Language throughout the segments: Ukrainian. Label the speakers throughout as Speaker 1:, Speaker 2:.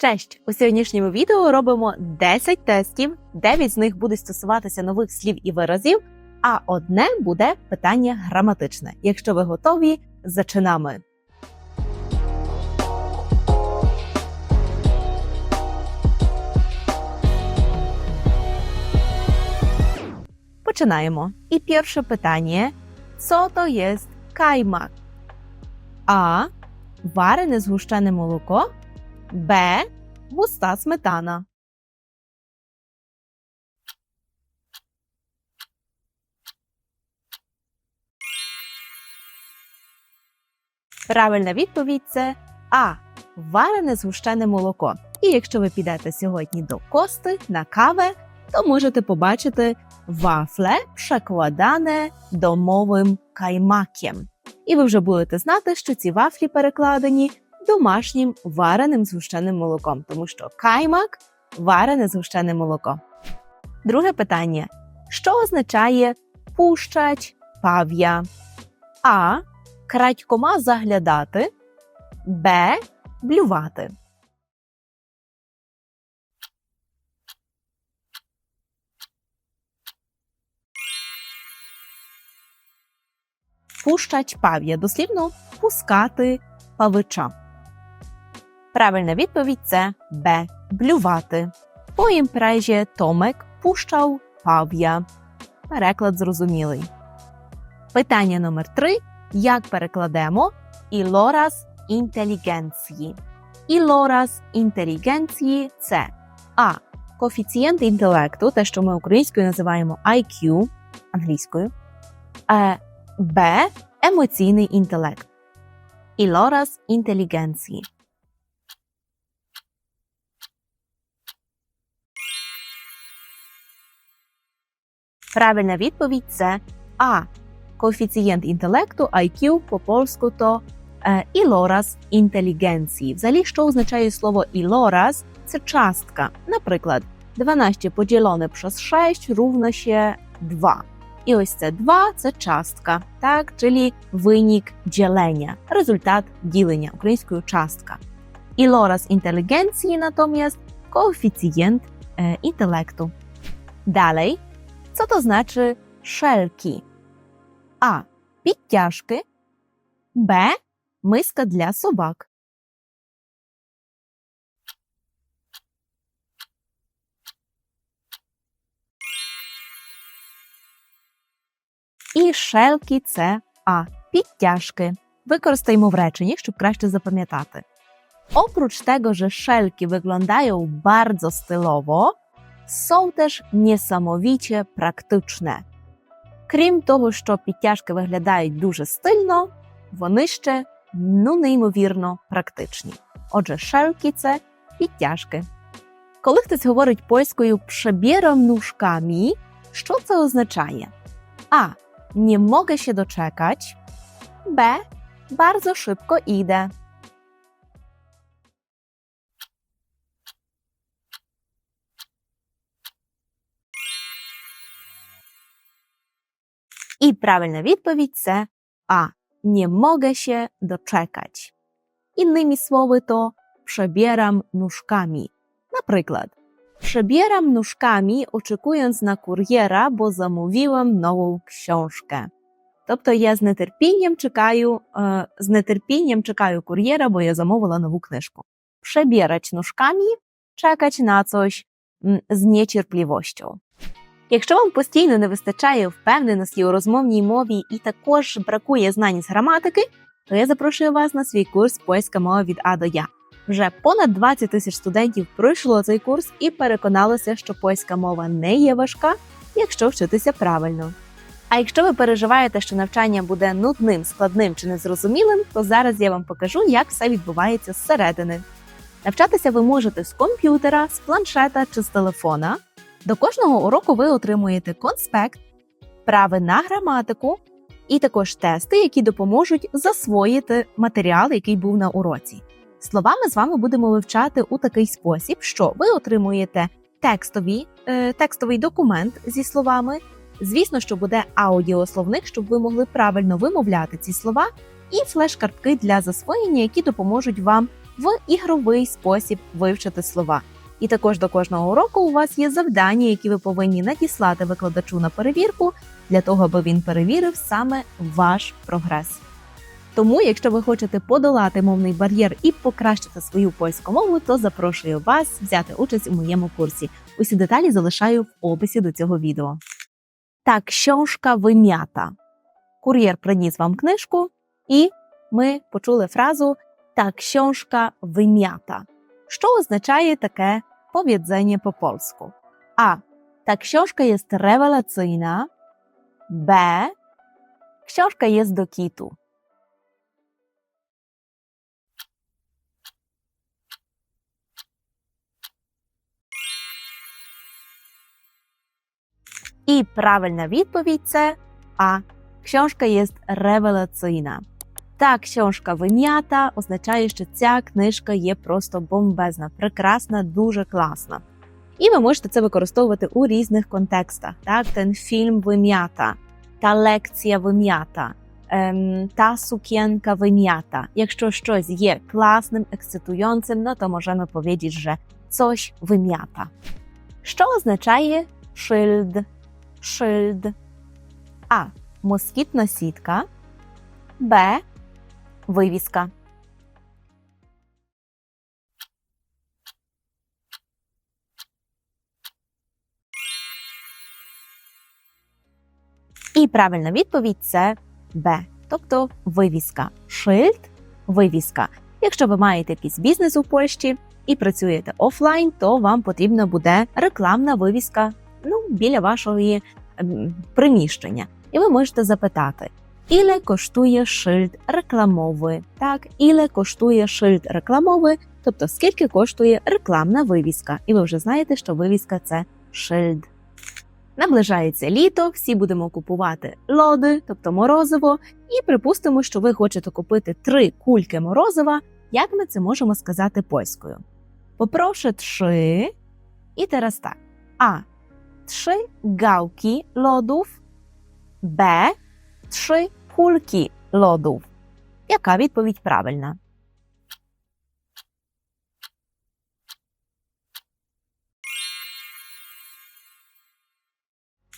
Speaker 1: Честь! У сьогоднішньому відео робимо 10 тестів, 9 з них будуть стосуватися нових слів і виразів, а одне буде питання граматичне. Якщо ви готові, зачинаємо. Починаємо. І перше питання: Co to jest kajmak? А. Варене згущене молоко. Б. Густа сметана. Правильна відповідь це А. Варене згущене молоко. І якщо ви підете сьогодні до кости на каве, то можете побачити вафле, przekładane домовим каймаком. І ви вже будете знати, що ці вафлі перекладені домашнім вареним згущеним молоком, тому що каймак варене згущене молоко. Друге питання: що означає пущать пав'я? А. Крадькома заглядати, Б. Блювати. Пущать пав'я дослівно пускати павича. Правильна відповідь це Б. Блювати. По імпрежі Томек пущав пав'я. Переклад зрозумілий. Питання номер 3 Як перекладемо ілораз інтелігенції? Ілораз інтелігенції це А. Коефіцієнт інтелекту, те, що ми українською називаємо IQ англійською. Е, Б. Емоційний інтелект. Ілораз інтелігенції. Правильна відповідь це А. Коефіцієнт інтелекту IQ по польську то е, ілораз інтелігенції. Взагалі, що означає слово ілораз? Це частка. Наприклад, 12 поділене przez 6 równa się 2. І ось це 2 – це частка, так, czyli винік ділення, результат ділення українською частка. Ілораз інтелігенції натомість коефіцієнт е, інтелекту. Dalej, co to znaczy szelki? A. Підтяжки. Б. Миска для собак. І шелки це А. Підтяжки. Використаємо в реченні, щоб краще запам'ятати. Oprócz tego, że szelki wyglądają bardzo stylowo, są też niesamowicie praktyczne. Крім того, що підтяжки виглядають дуже стильно, вони ще ну неймовірно практичні. Отже, шелки це підтяжки. Коли хтось говорить польською «przebieram nóżkami», що це означає? А. Nie mogę się doczekać. Б. Bardzo szybko idę. правильна відповідь це А. Nie mogę się doczekać. Innymi słowy to przebieram nóżkami. Наприклад, przebieram nóżkami, oczekując na kuriera, bo zamówiłam nową książkę. Тобто я з нетерпінням чекаю, е, з нетерпінням чекаю кур'єра, бо я замовила нову книжку. Przebierać nóżkami – czekać na coś м, з niecierpliwością. Якщо вам постійно не вистачає впевненості у розмовній мові і також бракує знань з граматики, то я запрошую вас на свій курс Польська мова від А до Я. Вже понад 20 тисяч студентів пройшло цей курс і переконалося, що польська мова не є важка, якщо вчитися правильно. А якщо ви переживаєте, що навчання буде нудним, складним чи незрозумілим, то зараз я вам покажу, як все відбувається зсередини. Навчатися ви можете з комп'ютера, з планшета чи з телефона. До кожного уроку ви отримуєте конспект, вправи на граматику і також тести, які допоможуть засвоїти матеріал, який був на уроці. Слова ми з вами будемо вивчати у такий спосіб, що ви отримуєте текстові, е, текстовий документ зі словами. Звісно, що буде аудіословник, щоб ви могли правильно вимовляти ці слова, і флеш-картки для засвоєння, які допоможуть вам в ігровий спосіб вивчити слова. І також до кожного уроку у вас є завдання, які ви повинні надіслати викладачу на перевірку для того, аби він перевірив саме ваш прогрес. Тому, якщо ви хочете подолати мовний бар'єр і покращити свою польську мову, то запрошую вас взяти участь у моєму курсі. Усі деталі залишаю в описі до цього відео. Так, książka вим'ята. Кур'єр приніс вам книжку, і ми почули фразу та książka вим'ята, що означає таке powiedzenie по польську. А. Ta książka jest rewelacyjna. Б. Książka jest do kitu. І правильна відповідь це А. Książka jest rewelacyjna. Та książka вим'ята означає, що ця книжка є просто бомбезна, прекрасна, дуже класна. І ви можете це використовувати у різних контекстах. Так, ten фільм вим'ята, та лекція вим'ята, ем, та сук'янка вим'ята. Якщо щось є класним, ексцитуjącym, no to możemy powiedzieć, że coś wymiata. Що означає szyld? Szyld. А. Москітна сітка. Б. Вивіска. І правильна відповідь це Б, тобто вивіска. Шильд вивіска. Якщо ви маєте якийсь бізнес у Польщі і працюєте офлайн, то вам потрібна буде рекламна вивіска ну, біля вашого приміщення. І ви можете запитати, Ile kosztuje szyld reklamowy? Так, ile коштує шильд рекламовий, тобто скільки коштує рекламна вивіска. І ви вже знаєте, що вивіска це шильд. Наближається літо, всі будемо купувати лоди, тобто морозиво, і припустимо, що ви хочете купити три кульки морозива. Як ми це можемо сказати польською? Попрошу три. І teraz так. А. Trzy gałki lodów. Б. Trzy kulki lodów. Яка відповідь правильна?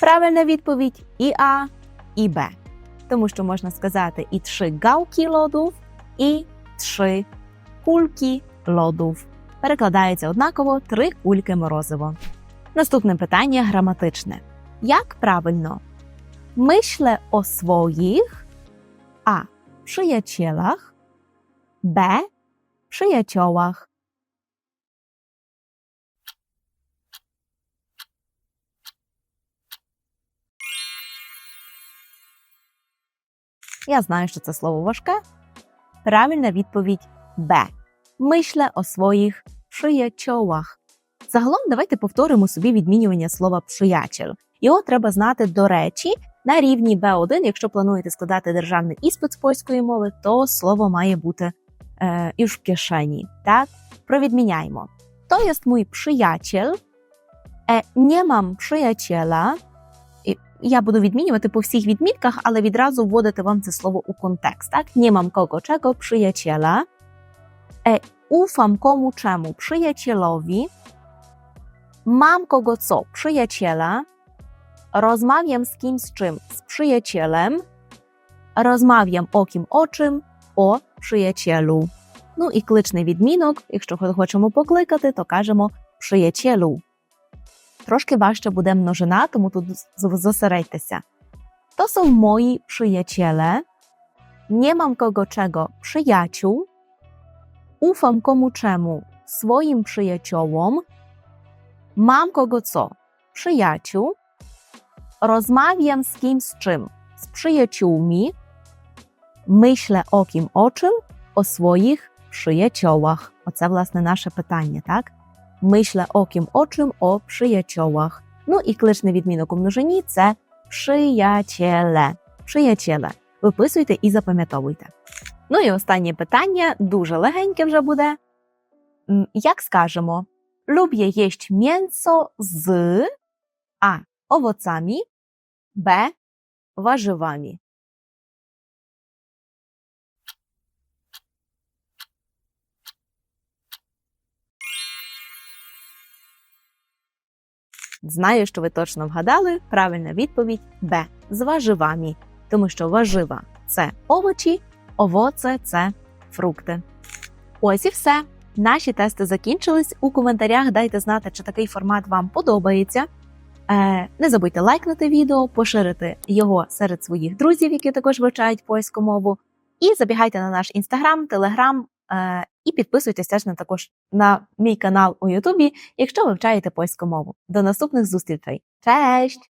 Speaker 1: Правильна відповідь і А, і Б. Тому що можна сказати і trzy gałki lodów, і trzy кульки лодów. Перекладається однаково три кульки морозиво. Наступне питання граматичне. Як правильно? O swoich A. Przyjacielach B. Przyjaciołach Я знаю, що це слово важке. Правильна відповідь Б. Myślę о своїх przyjaciołach. Загалом давайте повторимо собі відмінювання слова приятель. Його треба знати до речі на рівні B1, якщо плануєте складати державний іспит з польської мови, то слово має бути е, і в кишені. Так, провідміняємо. To jest mój przyjaciel. E, nie mam przyjaciela. І Я буду відмінювати по всіх відмітках, але відразу вводити вам це слово у контекст. Так, nie mam kogo czego przyjaciela. E, ufam komu czemu przyjacielowi. Mam kogo co przyjaciela. Розмов'ям з ким з чим з приятелем. Розмов'ям о ким о чим о приятелю. Ну і кличний відмінок, якщо хочемо покликати, то кажемо приятелю. Трошки важче буде множина, тому тут зосередьтеся. To są moi przyjaciele. Nie mam kogo czego przyjaciół. Ufam komu czemu swoim przyjaciołom. Mam kogo co przyjaciół. Розмов'ям з ким з чим з przyjaciółmi. Myślę о ким о чим о своїх przyjaciołach. Оце, власне, наше питання, так? Myślę о ким о чим о przyjaciołach. Ну і кличний відмінок у множині це приятеле. Приятеле. Виписуйте і запам'ятовуйте. Ну і останнє питання дуже легеньке вже буде. Як скажемо, lubię jeść mięso z A овоцами, Б. Важивами. Знаю, що ви точно вгадали правильна відповідь Б. З важивами, тому що важива це овочі, овоце це фрукти. Ось і все. Наші тести закінчились. У коментарях дайте знати, чи такий формат вам подобається. Е, не забудьте лайкнути відео, поширити його серед своїх друзів, які також вивчають польську мову. І забігайте на наш інстаграм, телеграм і підписуйтесь теж на також на мій канал у Ютубі, якщо вивчаєте польську мову. До наступних зустрічей. Cześć!